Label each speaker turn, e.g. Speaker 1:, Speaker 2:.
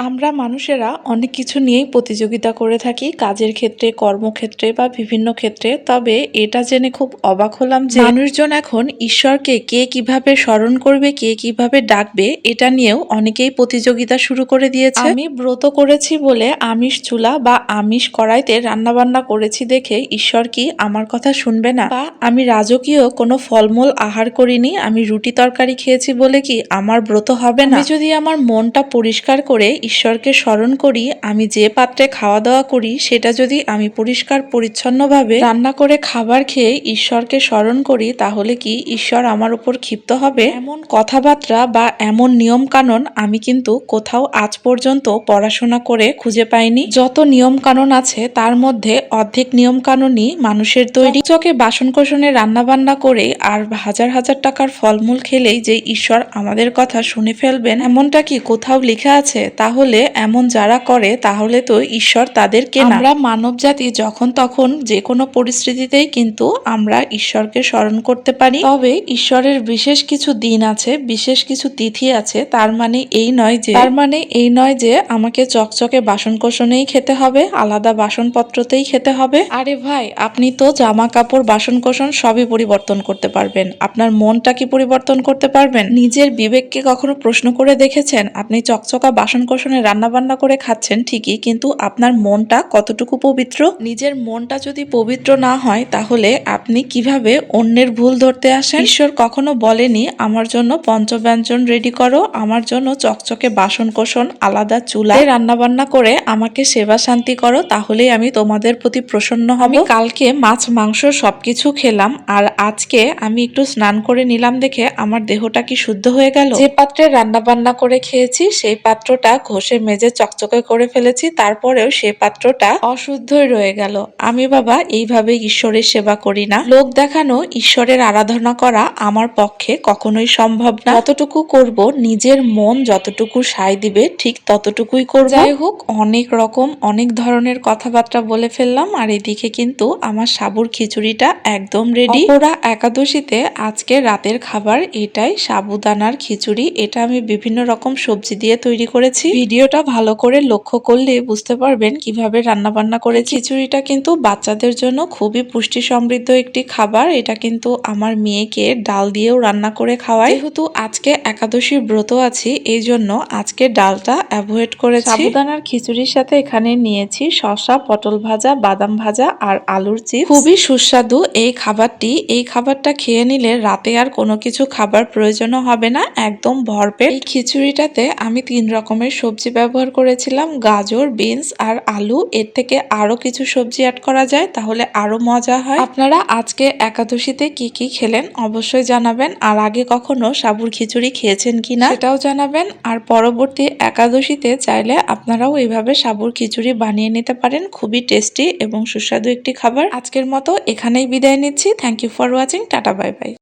Speaker 1: আমরা মানুষেরা অনেক কিছু নিয়েই প্রতিযোগিতা করে থাকি, কাজের ক্ষেত্রে, কর্মক্ষেত্রে বা বিভিন্ন ক্ষেত্রে। তবে এটা জেনে খুব অবাক হলাম যে মানুষজন এখন ঈশ্বরকে কে কীভাবে স্মরণ করবে, কে কীভাবে ডাকবে, এটা নিয়েও অনেকেই প্রতিযোগিতা শুরু করে দিয়েছে। আমি ব্রত করেছি বলে আমিষ চুলা বা আমিষ কড়াইতে রান্নাবান্না করেছি দেখে ঈশ্বর কি আমার কথা শুনবে না? বা আমি রাজকীয় কোনো ফলমূল আহার করিনি, আমি রুটি তরকারি খেয়েছি বলে কি আমার ব্রত হবে না? যদি আমার মনটা পরিষ্কার করে ঈশ্বরকে স্মরণ করি, আমি যে পাত্রে খাওয়া দাওয়া করি, সেটা যদি আমি পরিষ্কার, পরিচ্ছন্নভাবে রান্না করে খাবার খেয়ে ঈশ্বরকে স্মরণ করি, তাহলে কি ঈশ্বর আমার উপর ক্ষিপ্ত হবে? এমন কথাবার্তা বা এমন নিয়ম কানুন আমি কিন্তু কোথাও আজ পর্যন্ত পড়াশোনা করে খুঁজে পাইনি। যত নিয়ম কানুন আছে, তার মধ্যে অর্ধেক নিয়ম কানুনই মানুষের তৈরি। চকে বাসন কোসনে রান্না বান্না করে আর হাজার হাজার টাকার ফলমূল খেলেই যে ঈশ্বর আমাদের কথা শুনে ফেলবেন, এমনটা কি কোথাও লেখা আছে? তাহলে এমন যারা করে, তাহলে তো ঈশ্বর তাদেরকে আমরা মানব জাতি যখন তখন যে কোনো পরিস্থিতিতেই কিন্তু আমরা ঈশ্বরকে স্মরণ করতে পারি। তবে ঈশ্বরের বিশেষ কিছু দিন আছে, বিশেষ কিছু তিথি আছে, তার মানে এই নয় যে, তার মানে এই নয় যে আমাকে চকচকে বাসন কোসনেই খেতে হবে, আলাদা বাসনপত্রতেই খেতে হবে। আরে ভাই, আপনি তো জামা কাপড় বাসন কোসন সবই পরিবর্তন করতে পারবেন। আপনার মনটা কি পরিবর্তন করতে পারবেন? নিজের বিবেককে কখনো প্রশ্ন করে দেখেছেন? আপনি চকচকা বাসন কোসনে রান্না বান্না করে খাচ্ছেন ঠিকই কিন্তু আপনার মনটা কতটুকু পবিত্র? নিজের মনটা যদি পবিত্র না হয় তাহলে আপনি কীভাবে অন্যের ভুল ধরতে আসেন? ঈশ্বর কখনো বলেনি আমার জন্য পঞ্চব্যঞ্জন রেডি করো আমার জন্য চকচকে বাসন কোসন আলাদা চুলায় রান্না বান্না করে আমাকে সেবা শান্তি করো তাহলেই আমি তোমাদের প্রতি প্রসন্ন হব। কালকে মাছ মাংস সবকিছু খেলাম আর আজকে আমি একটু স্নান করে নিলাম দেখে আমার দেহটা কি শুদ্ধ হয়ে গেল? যে পাত্রে রান্না বান্না করে খেয়েছি সেই পাত্রটা ঘষে মেজে চকচকে করে ফেলেছি, তারপরেও সে পাত্রটা অশুদ্ধই রয়ে গেল। আমি বাবা এইভাবে ঈশ্বরের সেবা করি না। লোক দেখানো, ঈশ্বরের আরাধনা করা আমার পক্ষে কখনোই সম্ভব না। যতটুকু করব, নিজের মন যতটুকু সায় দিবে, ঠিক ততটুকুই করব। যাই হোক, অনেক রকম, অনেক ধরনের কথাবার্তা বলে ফেললাম, আর এদিকে কিন্তু আমার সাবুর খিচুড়িটা একদম রেডি ওরা একাদশীতে আজকে রাতের খাবার, এটাই সাবুদানার খিচুড়ি। এটা আমি বিভিন্ন রকম সবজি দিয়ে তৈরি করেছি। ভিডিওটা ভালো করে লক্ষ্য করলে বুঝতে পারবেন কীভাবে রান্না বান্না করে খিচুড়িটা কিন্তু বাচ্চাদের জন্য খুবই পুষ্টি সমৃদ্ধ একটি খাবার। এটা কিন্তু আমার মেয়েকে ডাল দিয়েও রান্না করে খাওয়াই যেহেতু আজকে একাদশী ব্রত আছি এই জন্য আজকে ডালটা অ্যাভয়েড করেছি। সাবুদানার খিচুড়ির সাথে এখানে নিয়েছি শসা পটল ভাজা বাদাম ভাজা আর আলুর চিপস। খুবই সুস্বাদু এই খাবারটি। এই খাবারটা খেয়ে নিলে রাতে আর কোনো কিছু খাবার প্রয়োজনও হবে না একদম ভরপেট। এই খিচুড়িটাতে আমি তিন রকমের সবজি ব্যবহার করেছিলাম, গাজর, বিনস আর আলু। এর থেকে আরও কিছু সবজি অ্যাড করা যায়, তাহলে আরও মজা হয়। আপনারা আজকে একাদশীতে কি কি খেলেন অবশ্যই জানাবেন। আর আগে কখনো সাবুর খিচুড়ি খেয়েছেন কিনা সেটাও জানাবেন। আর পরবর্তী একাদশীতে চাইলে আপনারাও এইভাবে সাবুর খিচুড়ি বানিয়ে নিতে পারেন। খুবই টেস্টি এবং সুস্বাদু একটি খাবার। আজকের মতো এখানেই বিদায় নিচ্ছি। Thank you for watching tata bye bye